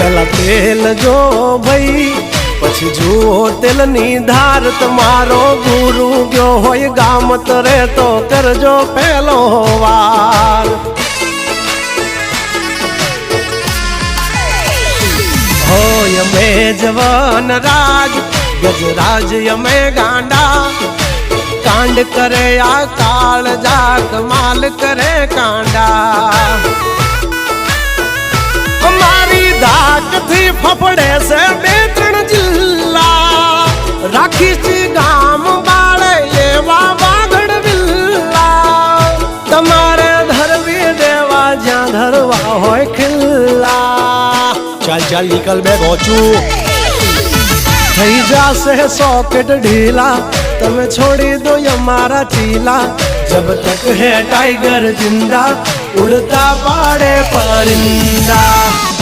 પેલા તેલ જો ભાઈ પછી જુઓ તેલની ધાર તમારો ગુરુ ગયો હોય ગામ તરે તો કરજો પેલો વાર હોય અમે જવાન રાજ ગજરાજ અમે ગાંડા કાંડ કરે આ કાળ જા કમાલ કરે કાંડા ફફડે છે બે ત્રણ જિલ્લા રાખી છે ગામ બાળે એવા વાગડ વિલ્લા તમારે ધરવી દેવા જ્યાં ધરવા હોય ખિલ્લા ચાલ ચાલ નીકળ બે ગોચું થઈ જાશે સોકેટ ઢીલા તમે છોડી દો અમારા ચીલા જબ તક હે टाइगर जिंदा उड़ता पाड़े परिंदा